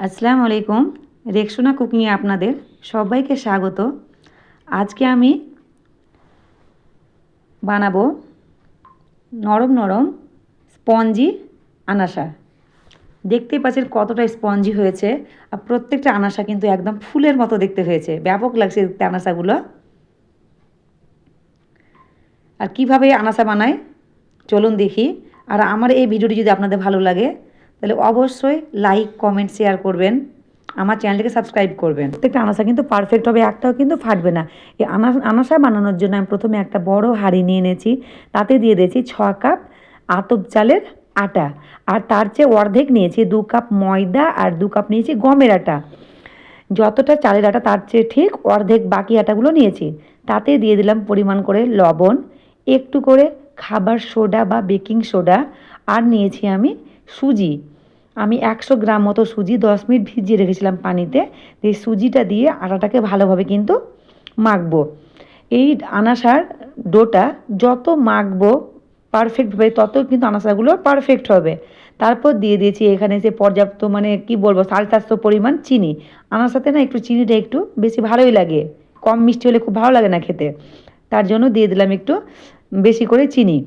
আসসালামু আলাইকুম। রেক্সোনা কুকিংয়ে আপনাদের সবাইকে স্বাগত। আজকে আমি বানাবো নরম নরম স্পঞ্জি আনাসা। দেখতেই পাচ্ছেন কতটা স্পঞ্জি হয়েছে আর প্রত্যেকটা আনাসা কিন্তু একদম ফুলের মতো দেখতে হয়েছে। ব্যাপক লাগছে দেখতে আনাসাগুলো। আর কীভাবে আনাসা বানায়? চলুন দেখি। আর আমার এই ভিডিওটি যদি আপনাদের ভালো লাগে তাহলে অবশ্যই লাইক কমেন্ট শেয়ার করবেন। আমার চ্যানেলটিকে সাবস্ক্রাইব করবেন। প্রত্যেকটা আনাসা কিন্তু পারফেক্ট হবে, একটাও কিন্তু ফাটবে না। এই আনা আনাসা বানানোর জন্য আমি প্রথমে একটা বড় হাঁড়ি নিয়ে এনেছি। তাতে দিয়ে দিয়েছি ছ কাপ আতপ চালের আটা। আর তার চেয়ে অর্ধেক নিয়েছি দু কাপ ময়দা আর দু কাপ নিয়েছি গমের আটা। যতটা চালের আটা, তার চেয়ে ঠিক অর্ধেক বাকি আটাগুলো নিয়েছি। তাতে দিয়ে দিলাম পরিমাণ করে লবণ। একটু করে খাবার সোডা বা বেকিং সোডা। আর নিয়েছি আমি সুজি। আমি একশো গ্রাম মতো সুজি দশ মিনিট ভিজিয়ে রেখেছিলাম পানিতে। এই সুজিটা দিয়ে আটাটাকে ভালোভাবে কিন্তু মাখবো। এই আনাসার ডোটা যত মাখবো পারফেক্টভাবে, তত কিন্তু আনাসাগুলো পারফেক্ট হবে। তারপর দিয়ে দিয়েছি এখানে যে পর্যাপ্ত মানে কি বলব সাড়ে চারশো পরিমাণ চিনি। আনাসাতে না একটু চিনিটা একটু বেশি ভালোই লাগে। কম মিষ্টি হলে খুব ভালো লাগে না খেতে। তার জন্য দিয়ে দিলাম একটু বেশি করে চিনি।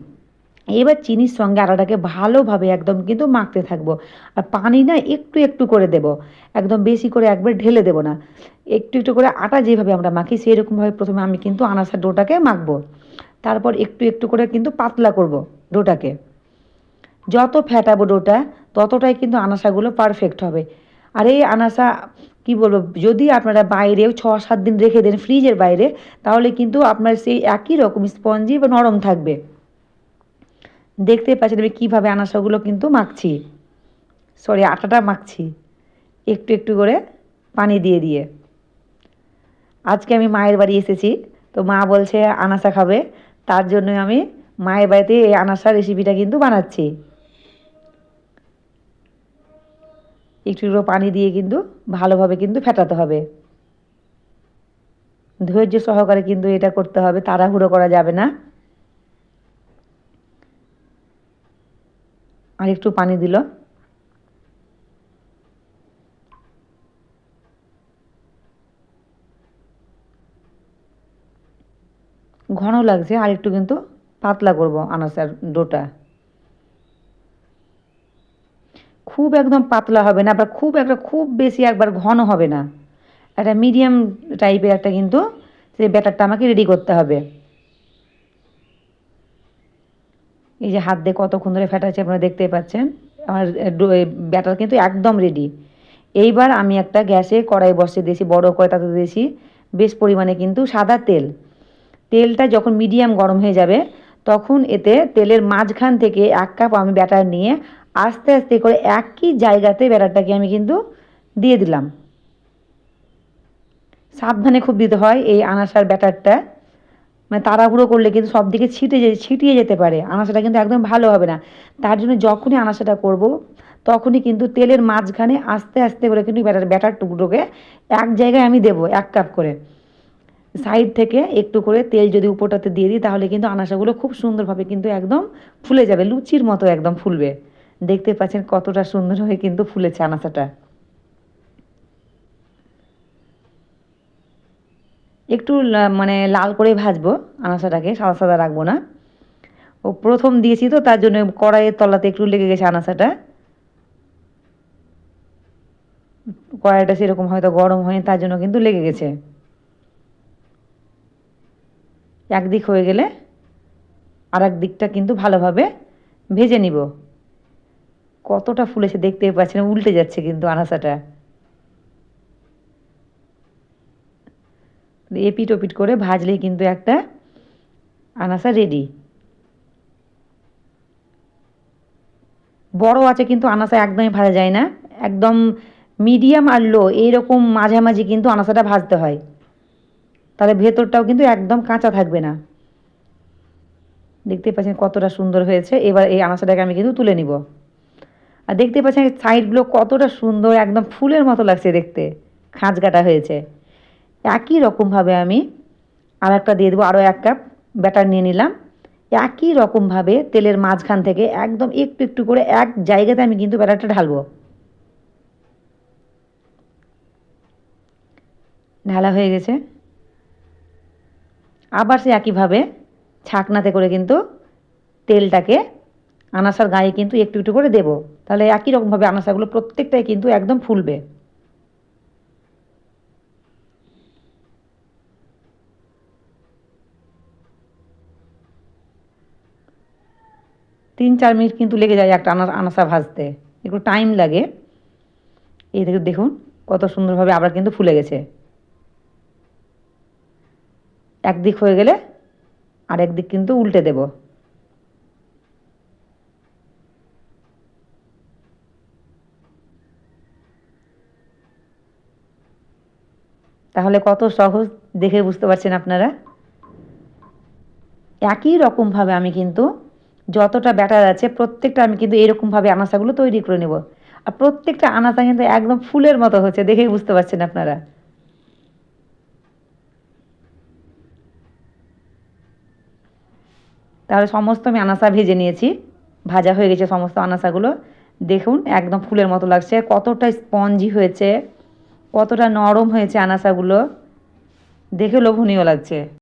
এবার চিনির সঙ্গে আটাটাকে ভালোভাবে একদম কিন্তু মাখতে থাকব। আর পানি না একটু একটু করে দেব। একদম বেশি করে একবার ঢেলে দেবো না। একটু একটু করে আটা যেভাবে আমরা মাখি সেই রকমভাবে প্রথমে আমি কিন্তু আনাসার ডোটাকে মাখবো। তারপর একটু একটু করে কিন্তু পাতলা করব ডোটাকে। যত ফ্যাটাবো ডোটা, ততটাই কিন্তু আনাসাগুলো পারফেক্ট হবে। আর এই আনাসা, কি বলব, যদি আপনারা বাইরেও ছ সাত দিন রেখে দেন, ফ্রিজের বাইরে, তাহলে কিন্তু আপনার সেই একই রকম স্পঞ্জি বা নরম থাকবে। দেখতে পাচ্ছেন আমি কীভাবে আনাসাগুলো কিন্তু মাখছি। সরি আটাটা মাখছি। একটু একটু করে পানি দিয়ে দিয়ে। আজকে আমি মায়ের বাড়ি এসেছি, তো মা বলছে আনাসা খাবে, তার জন্য আমি মায়ের বাড়িতে এই আনাসা রেসিপিটা কিন্তু বানাচ্ছি। একটু একটু পানি দিয়ে কিন্তু ভালোভাবে কিন্তু ফেটাতে হবে। ধৈর্য সহকারে কিন্তু এটা করতে হবে, তাড়াহুড়ো করা যাবে না। আর একটু পানি দিল। ঘন লাগছে, আর একটু কিন্তু পাতলা করব আনাসার ডোটা। খুব একদম পাতলা হবে না, আবার খুব একটা, খুব বেশি একবার ঘন হবে না। একটা মিডিয়াম টাইপের একটা কিন্তু সেই ব্যাটারটা আমাকে রেডি করতে হবে। এই যে হাত দিয়ে কতক্ষণ ধরে ফেটাচ্ছে আপনারা দেখতে পাচ্ছেন। আমার ব্যাটার কিন্তু একদম রেডি এইবার আমি একটা গ্যাসে কড়াই বসিয়ে দিয়েছি, বড় করে তাতে দিয়েছি বেশ পরিমাণে কিন্তু সাদা তেল। তেলটা যখন মিডিয়াম গরম হয়ে যাবে, তখন এতে তেলের মাঝখান থেকে এক কাপ আমি ব্যাটার নিয়ে আস্তে আস্তে করে একই জায়গাতে ব্যাটারটাকে আমি কিন্তু দিয়ে দিলাম। সাবধানে খুব দিতে হয় এই আনাসার ব্যাটারটা। মানে তাড়াহুড়ো করলে কিন্তু সব দিকে ছিটে যে ছিটিয়ে যেতে পারে। আনাসাটা কিন্তু একদম ভালো হবে না। তার জন্য যখনই আনাসাটা করব, তখনই কিন্তু তেলের মাঝখানে আস্তে আস্তে করে কিন্তু ব্যাটার ব্যাটার টুকরোকে এক জায়গায় আমি দেবো, এক কাপ করে। সাইড থেকে একটু করে তেল যদি উপরটাতে দিয়ে দিই, তাহলে কিন্তু আনাসাগুলো খুব সুন্দরভাবে কিন্তু একদম ফুলে যাবে, লুচির মতো একদম ফুলবে। দেখতে পাচ্ছেন কতটা সুন্দর হয়ে কিন্তু ফুলেছে আনাসাটা। একটু মানে লাল করে ভাজবো আনাসাটাকে সাদা সাদা রাখব না। ও প্রথম দিয়েছি তো, তার জন্য কড়াইয়ের তলাতে একটু লেগে গেছে আনাসাটা। কড়াইটা সেরকম হয়তো গরম হয়নি, তার জন্য কিন্তু লেগে গেছে। একদিক হয়ে গেলে আর দিকটা কিন্তু ভালোভাবে ভেজে নিব। কতটা ফুলেছে দেখতে পাচ্ছেন, উল্টে যাচ্ছে কিন্তু আনাসাটা। এপিট ওপিট করে ভাজলেই কিন্তু একটা আনাসা রেডি বড় আছে কিন্তু আনাসা একদমই ভাজা যায় না। একদম মিডিয়াম আর লো এইরকম মাঝামাঝি কিন্তু আনাসাটা ভাজতে হয়। তাহলে ভেতরটাও কিন্তু একদম কাঁচা থাকবে না। দেখতে পাচ্ছেন কতটা সুন্দর হয়েছে। এবার এই আনাসাটাকে আমি কিন্তু তুলে নিব। আর দেখতে পাচ্ছেন সাইডগুলো কতটা সুন্দর, একদম ফুলের মতো লাগছে দেখতে। খাঁজ কাটা হয়েছে। একই রকমভাবে আমি আর একটা দিয়ে দেবো, আরও এক কাপ ব্যাটার নিয়ে নিলাম। একই রকমভাবে তেলের মাঝখান থেকে একদম একটু একটু করে এক জায়গাতে আমি কিন্তু ব্যাটারটা ঢালবো। ঢালা হয়ে গেছে। আবার সে একইভাবে ছাকনাতে করে কিন্তু তেলটাকে আনাসার গায়ে কিন্তু একটু একটু করে দেব। তাহলে একই রকমভাবে আনাসাগুলো প্রত্যেকটাই কিন্তু একদম ফুলবে। তিন চার মিনিট কিন্তু লেগে যায় একটা আনা আনাসা ভাজতে। একটু টাইম লাগে। এই দেখে দেখুন, কত সুন্দরভাবে আবার কিন্তু ফুলে গেছে। একদিক হয়ে গেলে আর একদিক কিন্তু উল্টে দেব। তাহলে কত সহজ দেখে বুঝতে পারছেন আপনারা? একই রকমভাবে আমি কিন্তু যতটা ব্যাটার আছে, প্রত্যেকটা আমি কিন্তু এরকমভাবে আনাসাগুলো তৈরি করে নেব। আর প্রত্যেকটা আনাসা কিন্তু একদম ফুলের মতো হচ্ছে, দেখেই বুঝতে পারছেন আপনারা। তাহলে সমস্ত আমি আনাসা ভেজে নিয়েছি, ভাজা হয়ে গেছে সমস্ত আনাসাগুলো দেখুন, একদম ফুলের মতো লাগছে, কতটা স্পঞ্জি হয়েছে, কতটা নরম হয়েছে আনাসাগুলো দেখে লোভনীয় লাগছে।